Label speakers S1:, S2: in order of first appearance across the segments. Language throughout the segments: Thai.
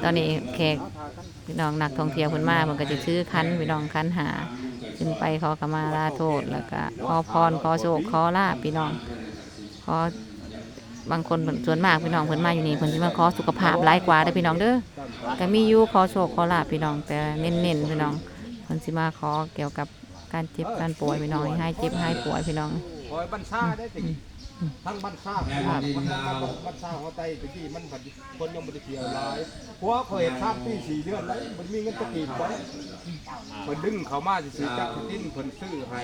S1: ตอนนี้แขกพี่น้องนักท่องเที่ยวเพิ่นมาเพิ่นก็จะซื้อคันพี่น้องคันหา ขึ้นไปขอขมาลาโทษแล้วก็ขอพรขอโชคขอลาภพี่น้องขอบางคนส่วนมากพี่น้องเพิ่นมาอยู่นี่เพิ่นสิมาขอสุขภาพหลายกว่าเด้อพี่น้องเด้อก็มีอยู่ขอโชคขอลาภพี่น้องแต่เน้นๆพี่น้องเพิ่นสิมาขอเกี่ยวกับการเจ็บการป่วยพี่น้องให้เจ็บใหายป่วยพี่น้อง
S2: คอยบัญชาได้ตะกี้ทั้งบัญชาครับมันบัญชาหัวไตตะกี้มันผัดคนยังบ่ได้เที่ยวหลายเพราะว่าเขาเห็นชาติปีสี่เดือนแล้วมันมีเงินตะกี้ไว้เพิ่นดึงเขามาสิจักทิ้นเพิ่นซื้อให้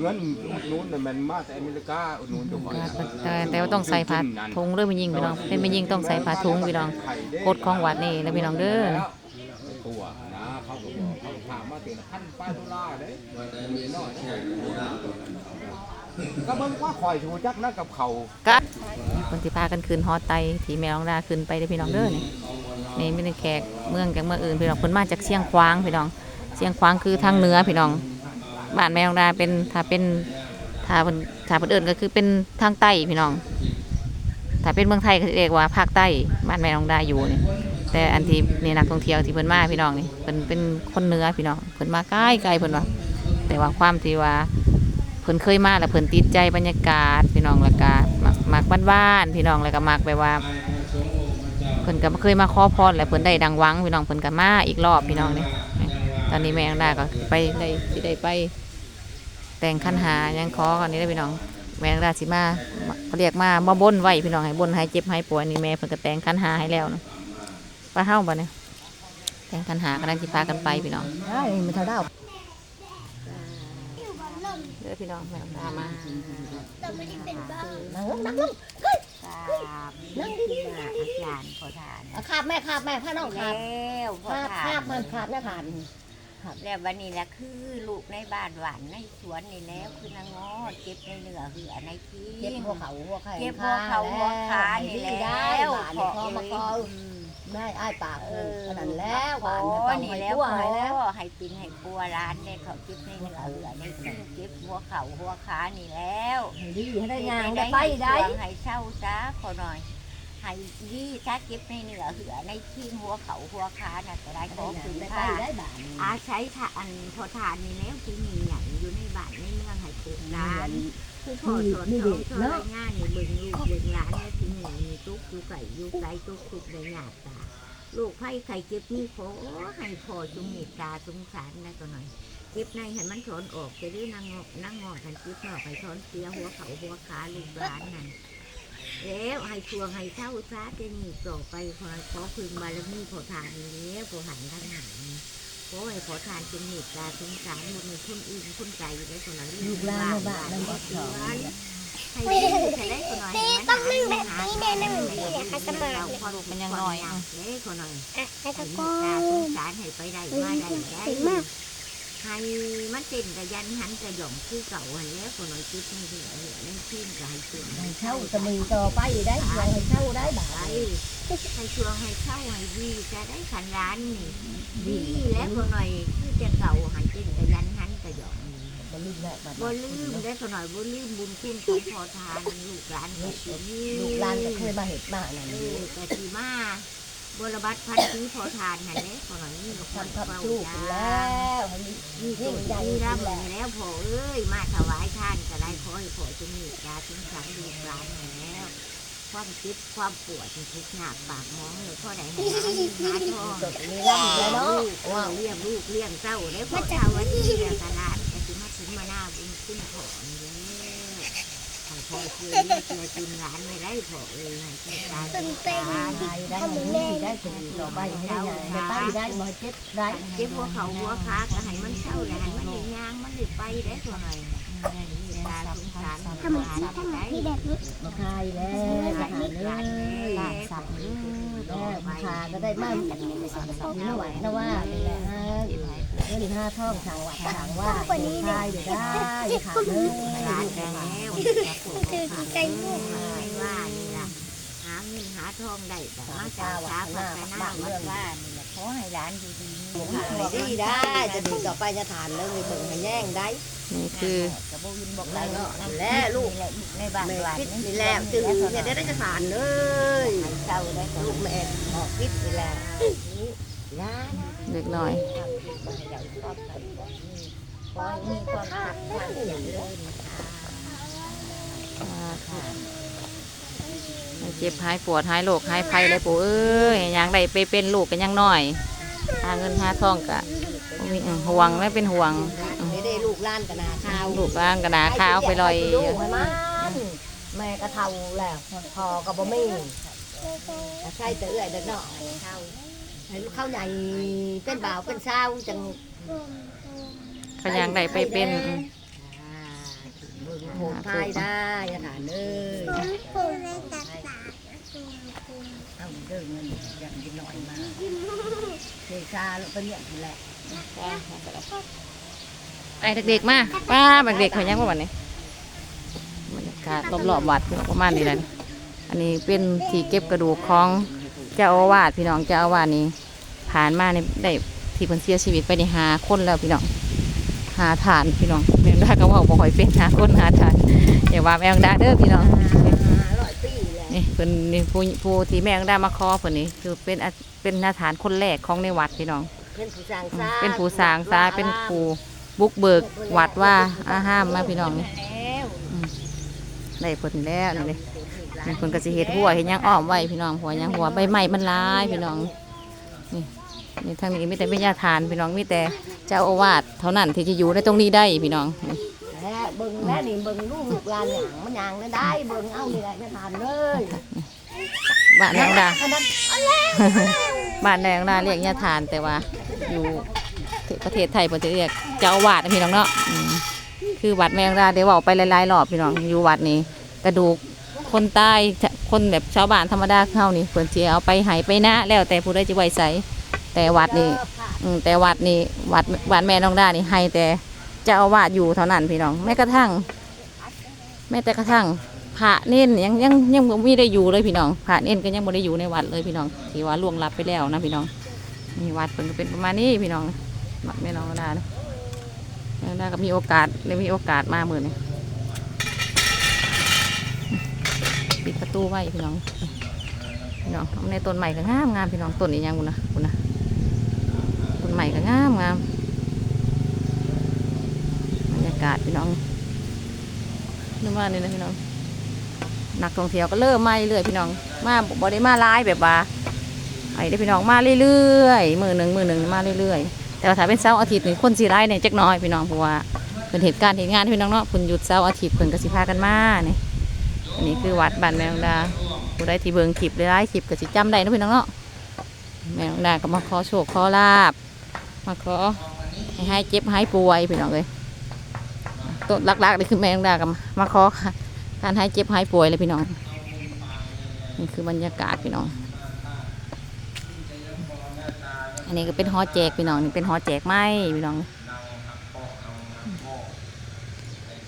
S2: เงินอุดหนุนน่ะมันมาแต่อเมริกาอุดหนุนทุกคน
S1: แต่แต่ว่าต้องใส่ผ้าถุงเด้อไม่ยิงพี่น้องเป็นไม่ยิงต้องใส่ผ้าถุงพี่น้องกฎของวัดนี่แล้วพี่น้องเด้อ
S2: ตัวนะเขาก็บอกเขาถามมาถึงพันป้ายดอลลาร์เด้มีน้อย ก็เบิ่งว่าข่อยชูจักนะกับเขา
S1: ก็คนที่พากันคืนฮอไตที่แม่น้องดาขึ้นไปเด้พี่น้องเด้อนี่นี่ไม่ได้แขกเมืองจากเมืองอื่นพี่น้องคนมาจากเชียงควางพี่น้องเชียงควางคือทางเหนือพี่น้องบ้านแม่น้องดาเป็นถ้าเป็นถ้าเป็นถ้าเป็นเอื่นก็คือเป็นทางใต้พี่น้อง ถ้าเป็นเมืองไทยก็เรียกว่าภาคใต้บ้านแม่น้องดาอยู่นี่แต่อันที่นี่นักท่องเที่ยวที่เพิ่นมาพี่น้องนี่เพิ่นเป็นคนเนื้อพี่น้องเพิ่นมาใกล้ไกลเพิ่นว่าแต่ว่าความที่ว่า พิ่นเคยมาแล้วเพิ่นติดใจบรรยากาศพี่น้องแล้วก็มักมักบ้านๆพี่น้องแล้วก็มักแบบว่าเพิ่นก็เคยมาขอพรแล้วเพิ่นได้ดังหวังพี่น้องเพิ่นก็มาอีกรอบพี่น้องนี่ตอนนี้แม่อังดาก็ไปได้สิได้ไป แต่งคันหายังขอกันนี้ได้พี่น้อง แม่อังดาสิมาเขาเรียกมามาบนไว้พี่น้องให้บนให้เจ็บให้ป่วยนี่แม่เพิ่นก็แต่งคันหาให้แล้วนะไปเฮาบ่เนี่ยแต่งคันหากำลังสิพากันไปพี่น้อง
S3: ได้มันเท่าดาว
S1: ด้อพี่น้องแม่อังดามา
S3: นั่งลงนั่งลง
S4: นั่งดีๆอาจารย์ขอทาน
S3: อาขาบแม่ขาบแม่พ่อน้องขา
S4: แล้
S3: บ
S4: วขอ
S3: ขาบ
S4: ทา
S3: ขาบ
S4: น
S3: มันขาบแม่ขาบ
S4: แล้ววันนี้แหละคือลูกในบ้านหวานในสวนนี่แล้วคือนางงอเจ็บในเนื้อเหือในที่
S3: เจ็บหัวเขาหัวไข่
S4: เจ็บหัวเขาหัวขานี่
S3: ได้
S4: แล้ว
S3: บานคอมาคอ
S4: อืม
S3: ได้อ้ายปาก
S4: เอ
S3: เออ
S4: อ
S3: ขนาดแล้วหวาน
S4: โอ้
S3: จะต้อง
S4: นี่
S3: ให้
S4: แล้ว
S3: ตัว
S4: พ
S3: ให้แล้ว
S4: อให้ปินให้ปัวร้านเนี่ยเขาเจ็บในเนื้อเหือในที่เจ็บหัวเข่าหัวขานี่แล้ว
S3: ให้ดีให้ได้งานได้ไปได้
S4: ให้เช่าจ้าขอหน่อยให้ดีถ้าเจ็บในเนื้อเหือในที่หัวเข่าหัวขาน่ะจะได้ขอคืน
S3: ได้ไป
S4: ค่า
S3: ได้บาน
S4: อาใช้ทานพอทานนี่แล้วที่มีอย่างอยู่ในบ้านในเมืองให้ปลูกร้าน คือพอสอนเขาสอนรายงานนี่เบิ่งลูกเบิ่งหลานเนี่ยที่มีมีตุกอยู่ไก่อยู่ไก่ตุกตุกในหยาดตาลูกไผ่ไข่เจ็บนี่ขอให้พอจงเมตตาสงสารนะตัวหน่อยเจ็บในเห็นมันถอนออกจะได้นางงอกนางงอกันเจ็บนอกไปถอนเสียหัวเขาหัวขาลูกหลานนั่นแล้วให้ชัวให้เช่าซาจะนี่ต่อไปขอขอพึงบารมีขอทานนี้แล้วขอหันทางหาง โอ้ยขอทานเป็นเหตุการณ์สงสารมันมีคนอื่นคนไกลอยู่ได้คนละ
S3: ลูกหลานในบ้านนั่นก็สอน
S4: ให้ได้ใช้ได้คนหน่อยต้องนึ่งแบบนี้แน่นั่งแบบนี้นะคะสมาพอลูกมันยังน้อยอะเด้คนหน่อย
S5: อะให้
S4: ให้
S5: ตะ
S4: เม
S5: โก
S4: ตตานสงสารให้ไปได้มาได้ได้ ให้มันเป็นกระยันหันกระหย่อมคือเก่าหันแล้วคนหน่อยคิดนี่เหลือเหลือนั่นขึ้นก็ให้ขึ้น
S3: ให้เช่าจะมีต่อไปได้ช่วให้เช่าได้บา
S4: ไปให้ช่วงให้เข้าให้ดีจะได้ขันร้านนี่ดีแล้วคนหน่อยคือจะเก่าหันเป็นกระยันหันกระหย่อม
S3: บลืมแม่บา
S4: บ่ลืมได้ขน่อยบ่ลืมบุญคุณของพอทานลูกหลานก็สิม
S3: ลูกหลานก็เคยมาเห็นมานั่น
S4: เออก็สิมา บรบัตพันธีพอทานหันเด้ขน่อยนี่ก็คน
S3: ทำทับ
S4: เฝ้า
S3: ลูก
S4: จ้า
S3: แล้วให้
S4: นี่ตัวนี้ร่ำนี่แล้วพอเอ้ยมาถวายท่านก็ได้ขอให้พอจงมีตาสงสารลูกหลานนี่แล้วความคิดความปวดทุกข์หนักปากมองเลยพ่อใดให้หาเงินหาทอง
S3: มีร่ำแล้วเนาะ
S4: เลี้ยงลูกเลี้ยงเจ้าได้พ่อเจ้าวันนี้เลี้ยงตลาดแต่ถึงมาถึงมาหน้าบุญขึ้นขอนี่แล้วให้ พ่อช่วยเลี้ยงช่วยกินหลานไม่ได้พ่อเอ้ยให้กินตากินตา
S3: ได้ได้ได้ได้ถึงต่อไปให้ได้ได้ไปได้มาเจ็ดได้
S4: เจ็บหัวเขาหัวขาก็ให้มันเศร้าแหละให้มันได้ย่างมันได้ไปได้ตัวหน่ อยตาสงสาร
S5: ทำไมาที่แบบนี้
S3: มาคายแล้วมาหาเลย
S4: หลานสับ
S3: แล้วมาคาก็ได้มากไม่ไหวนะว่าเป็นไงฮะเรื่องห้าท่องทางวัดทางว่าคายเดี๋ยวได้ขาดเลย
S4: หลานแล้ว
S5: คือใจลูก
S4: ไม่ว่านี่ล่ะหาเงินหาทองได้แต่มาจากช้าพัฒนาวัดว่านี่ล่ะขอให้หลานอยู่ดีมี
S3: ได้ได้จะดีต่อไปจะทานเลยเบิ่งให้แย่งได้
S1: นี่คือ
S3: นั่นนั่นแหละลูก
S4: ในบ้าน
S3: แม่
S4: หลาน
S3: คิดนี่แหละจึงเนี่ยได้จะทานเลย
S4: เศร้าได้
S3: ลูกแม่บอกคิดนี่แหละร้าน
S1: เล็กน้อย
S4: ขอให้มีความสุขความเจริญค่ะ
S1: ให้เจ็บหายปวดหายโรคหายภัยเลยปู่เอ้ยยังได้ไปเป็นลูกกันยังน้อยหาเงินหาทองกะบ่มีอืมห่วงไม่เป็นห่วงอืม
S3: ไม่ได้ลู กล้านกระนาข้าว
S1: ลูกร่างกระดาข้าวไปลอย
S3: ลูกมันแม่ก็เท่าแล้วพอก็บ่มีใช่แต่เอื้อยเด็กน้อยเท่าให้ลูกเข้าใหญ่เป็นบ่าวเป็นสาวจัง
S1: เขายังได้ไปเป็นอืม
S3: เบิ่งโหดพายได้อาหารเอ้ย
S5: ผมเลยตัดตา
S3: เอาเดินเงินอย่างนิดหน่อยมาเทชาแล้วก็เนี่ยแหละ
S1: ไอ้เด็กๆมาป้าเด็กๆเขายังว่าวันนี้บรรยากาศรอบๆวัดประมาณนี้แหละอันนี้เป็นที่เก็บกระดูกของเจ้าอาวาสพี่น้องเจ้าอาวาสนี่ผ่านมาในได้ที่เพิ่นเสียชีวิตไปในหาคนแล้วพี่น้องหาฐานพี่น้องแมงดาก็ว่าบ่ค่อยเป็นหาคนหาฐานอย่าว่าแมงดาเด้อพี่น้อง
S3: ร้อยปีแหละ
S1: นี่เพิ่นนี่ผู้ผู้ที่แมงดามาคอเพิ่นนี่คือเป็นเป็นอาฐานคนแรกของในวัดพี่น้อง
S3: เป็นผู้สางซา
S1: เป็นผู้สางซาเป็นผู้ บุกเบิกวัดว่าอาห้ามมาพี่น้องนี่
S3: แล้ว
S1: ได้ผลแล้วนี่เลยนี่เพิ่นก็สิเฮ็ดหัวเฮ็ดหยังอ้อมไว้พี่น้องหัวหยังหัวใบไม้มันหลายพี่น้องนี่นี่ทางนี้มีแต่วิญญาทานพี่น้องมีแต่เจ้าอาวาสเท่านั้นที่จะอยู่ในตรงนี้ได้พี่น้องนี่
S3: แล้วเบิ่งแล้วนี่เบิ่งลูกลูกหลานหยังมันหยังได้ได้เบิ่งเอานี่แหละจะทานเลย
S1: บ้านแดงดา
S3: อันนั้น
S1: บ้านแดงดาเรียกญาทานแต่ว่าอยู่ที่ ประเทศไทยเพิ่นจะเรียกเจ้าอาวาสนะพี่น้องเนาะอืมคือวัดแมงดาเดี๋ยวเว้าไปหลายๆรอบพี่น้องอยู่วัดนี้กระดูกคนใต้คนแบบชาวบ้านธรรมดาเข้านี่เพิ่นสิเอาไปหายไปนะ แล้วแต่ผู้ใดจะไว้ใส่แต่วัดนี่อืมแต่วัดนี่วัดวัดแม่น้องดานี่ให้แต่เจ้าอาวาสอยู่เท่านั้นพี่น้องแม้กระทั่งแม้แต่กระทั่งพระเน้นยังยังยังบ่มีได้อยู่เลยพี่น้องพระเน้นก็ยังบ่ได้อยู่ในวัดเลยพี่น้องที่ว่าล่วงลับไปแล้วนะพี่น้องนี่วัดเพิ่นเป็นประมาณนี้พี่น้อง วัดแม่น้องดานะแม่น้องดาก็มีโอกาสได้มีโอกาสมาเหมือนี้ปิดประตูไว้พี่น้องพี่น้องในต้นใหม่ก็งามงามพี่น้องต้นนี้ยังบุญนะบุญนะต้นใหม่ก็งามงามบรรยากาศพี่น้องนึกว่านี่นะพี่น้องนักท่องเที่ยวก็เริ่มมาเรื่อยพี่น้อง มาบ่ได้มาหลายแบบว่าไอ้ได้พี่น้องมาเรื่อยๆมือหนึ่งมือหนึ่งมาเรื่อยๆ แต่ว่าถ้าเป็นเสาร์อาทิตย์นี่คนสีไล่เนี่ยจักน้อยพี่น้องเพราะว่าเป็นเหตุการณ์เหตุงานพี่น้องเนาะเพิ่นหยุดเสาร์อาทิตย์เพิ่นก็สิพากันมานี่อันนี้คือวัดบ้านแมงดาผู้ใดที่เบิงคลิปหลายๆคลิปก็สิจำได้นะพี่น้องเนาะแมงดาก็มาขอโชคขอลาบมาขอให้หายเจ็บหายป่วยพี่น้องเลยต้นหลักๆนี่คือแมงดาก็มาขอการหายเจ็บหายป่วยเลยพี่น้องนี่คือบรรยากาศพี่น้อง อันนี้ก็เป็นหอแจกพี่น้องนี่เป็นหอแจกไม้พี่น้อง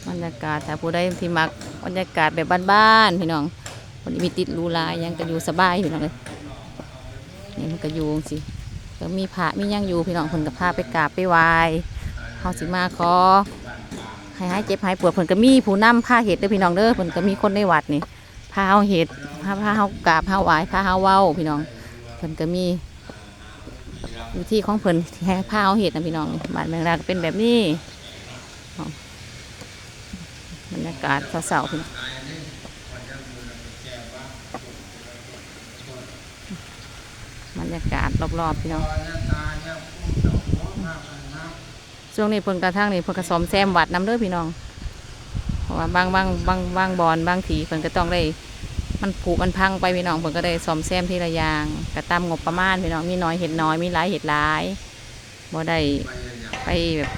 S1: บรรยากาศถ้าผู้ใดที่มักบรรยากาศแบบบ้านๆพี่น้องคนมีติดรูลายยังก็อยู่สบายพี่น้องเลยนี่มันก็อยู่สิก็มีพระมีหยังอยู่พี่น้องเพิ่นก็พาไปกราบไปไหว้เฮาสิมาขอให้หายเจ็บหายปวดเพิ่นก็มีผู้นำพาเฮ็ดเด้อพี่น้องเด้อเพิ่นก็มีคนในวัดนี่พาเฮาเฮ็ดพาพาเฮากราบเฮาไหว้พาเฮาเว้าพี่น้องเพิ่นก็มี อยู่ที่ของเพิ่นที่ให้พาเฮาเฮ็ดนะพี่น้องบ้านเมืองราเป็นแบบนี้บรรยากาศเสาๆพี่น้องบรรยากาศรอบๆพี่น้องช่วงนี้เพิ่นกระทั่งนี่เพิ่นกระสอมแซมวัดน้ำเด้อพี่น้อง เพราะว่าบางบางบางบางบอนบางทีเพิ่นก็ต้องได้ มันผุมันพังไปพี่น้องเพิ่นก็ได้ซ่อมแซมทีละอย่างกระตามงบประมาณพี่น้องมีน้อยเห็ดน้อยมีหลายเห็ดหลายบ่ได้ไปแบบ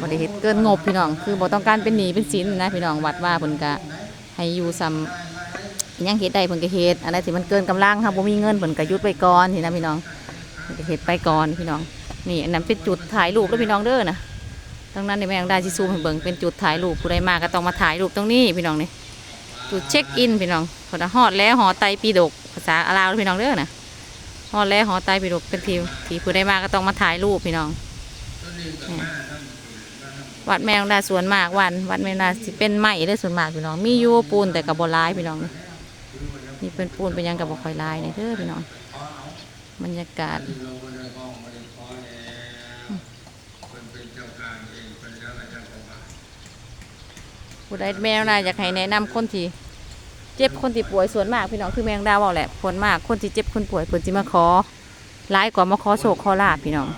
S1: บริเหตุเกินงบพี่น้อง คือบ่ต้องการเป็นหนีเป็นสินนะพี่น้องวัดว่าเพิ่นก็ให้อยู่ซ้ำยังเฮ็ดได้เพิ่นก็เฮ็ดอะไรที่มันเกินกำลังค่ะบ่มีเงินเพิ่นก็ยุดไปก่อนสินะพี่น้องเพิ่นก็เฮ็ดไปก่อนพี่น้อง นี่อันนั้นเป็นจุดถ่ายรูปเด้อพี่น้องเด้อนะตรงนั้นในแม่งได้สิซูมให้เบิ่งเป็นจุดถ่ายรูปผู้ใดมาก็ต้องมาถ่ายรูปตรงนี้พี่น้องนี่ จุดเช็คอินพี่น้องพนนะฮอดแล้วหอไตปีดก ภาษาอาลาวพี่น้องเด้อนะฮอดแล้วหอไตปีดกเป็นทีที่ผู้ใดมาก็ต้องมาถ่ายรูปพี่น้อง วัดแมวดาสวนมากวัน วัดแมวดาสิเป็นไม้เลยสวนมากพี่น้อง มียูปูนแต่กับบ่ร้ายพี่น้องนี่เป็นปูนเป็นยังกับบ่คอยลายนี่เด้อพี่น้องบรรยากาศ ผู้ใดแมวดาอยากให้แนะนำคนที่เจ็บคนที่ป่วยส่วนมากพี่น้องคือแมงดาบอกแหละผลมากคนที่เจ็บคนป่วยเพิ่มาขอร้ายกว่ามาขอโศกขอลาบพี่น้อง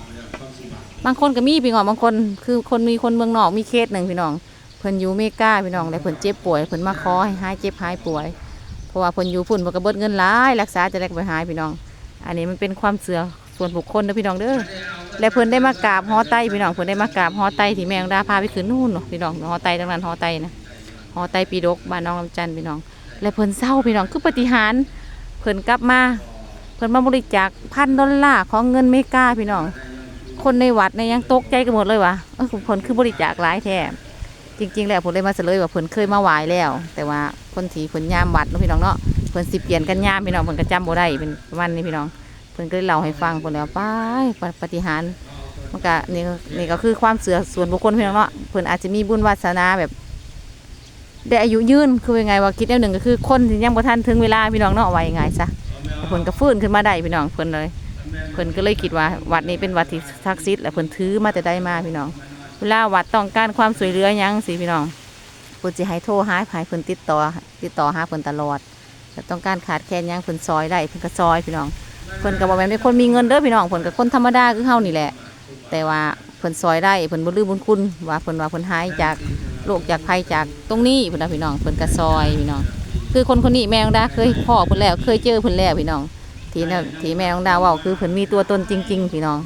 S1: บางคนก็มีพี่น้องบางคนคือคนมีคนเมืองนอกมีเคสหนึ่งพี่น้องเพิ่นอยู่เมกาพี่น้องแล้วเพิ่นเจ็บป่วยเพิ่นมาขอให้หายเจ็บหายป่วย เพราะว่าเพิ่นอยู่พุ่นเพิ่นก็เบิดเงินหลายรักษาจะได้ไปหายพี่น้อง อันนี้มันเป็นความเสื่อส่วนบุคคลนะพี่น้องเด้อและเพิ่นได้มากราบหอไตพี่น้องเพิ่นได้มากราบหอไตที่แมงดาพาไปขึ้นนู่นเนาะพี่น้องหอไตตรงนั้นหอไตนะ หอไตปีดกบ้านน้องลำจันทน์พี่น้อง และเพิ่นเศร้าพี่น้องคือปฏิหารเพิ่นกลับมา เพิ่นมาบริจาคพันดอลลาร์ของเงินเมกาพี่น้อง คนในวัดเนี่ยยังตกใจกันหมดเลยวะเออผลคือบริจาคหลายแท้จริง ๆ แล้วผมเลยมาเสลยว่าเพิ่นเคยมาไหวายแล้ว แต่ว่าคนที่เพิ่นยามวัดเนาะพี่น้องเนาะเพิ่นสิเปลี่ยนกันยามพี่น้องเพิ่นก็จำบ่ได้เป็นประมาณนี้พี่น้องเพิ่นก็เลยเล่าให้ฟังเพิ่นเลยว่าไปปฏิหารมันก็นี่ก็นี่ก็คือความเสื่อส่วนบุคคลพี่น้องเนาะเพิ่นอาจจะมีบุญวาสนาแบบ ได้อายุยืนคือยังไงว่าคิดแนวหนึ่งก็คือคนที่ยังบ่ทันถึงเวลาพี่น้องเนาะว่ายังไงซะเพิ่นก็ฟื้นขึ้นมาได้พี่น้องเพิ่นเลยเพิ่นก็เลยคิดว่าวัดนี้เป็นวัดที่ศักดิ์สิทธิ์และเพิ่นถือมาแต่ได้มาพี่น้อง เวลาวัดต้องการความสวยเหลือหยังสิพี่น้องเพิ่นสิให้โทรหาให้เพิ่นติดต่อติดต่อหาเพิ่นตลอดแต่ต้องการขาดแคลนหยังเพิ่นซอยได้เพิ่นก็ซอยพี่น้องเพิ่นก็บ่แม่นเป็นคนมีเงินเด้อพี่น้องเพิ่นก็คนธรรมดาคือเฮานี่แหละ แต่ว่าเพิ่นซอยได้เพิ่นบ่ลืมบุญคุณว่าเพิ่นว่าเพิ่นหายจาก โรคจากภัยจากตรงนี้พุ่นน่ะพี่น้องเพิ่นก็ซอยพี่น้อง คือคนคนนี้แม่ของดาเคยพ่อเพิ่นแล้ว เคยเจอเพิ่นแล้วพี่น้องที่นั่นที่แม่ของดาว่าคือเพิ่นมีตัวตนจริง ๆ พี่น้อง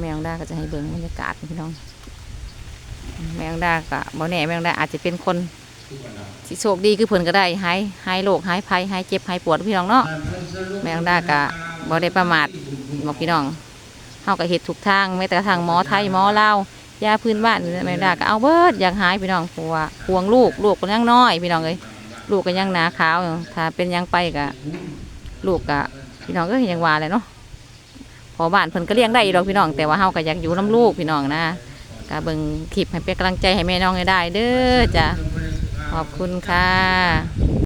S1: แม่ของดาก็จะให้เบิ่งบรรยากาศพี่น้อง แม่ของดาก็บ่แน่แม่ของดาอาจจะเป็นคนที่โชคดีคือเพิ่นก็ได้หายหายโรคหายภัยหายเจ็บหายปวดพี่น้องเนาะแม่ของดาก็บ่ได้ประมาทบอกพี่น้องเฮาก็เฮ็ดทุกทางแม้แต่ทั่งหมอไทยหมอลาว ยาพื้นบ้านนี่แม่ของดาก็เอาเบิดอยากหายพี่น้องเพราะว่าห่วงลูกลูกก็ยังน้อยพี่น้องเอ้ยลูกก็ยังหนาขาวอยู่ถ้าเป็นยังไปก็ลูกกะพี่น้องก็เห็นยังว่าเลยเนาะพอบ้านเพิ่นก็เลี้ยงได้อยู่ดอกพี่น้อง แต่ว่าเฮาก็อยากอยู่น้ำลูกพี่น้องนะก็เบิ่งคลิปให้เป็นกำลังใจให้แม่น้องให้ได้เด้อจ้ะขอบคุณค่ะ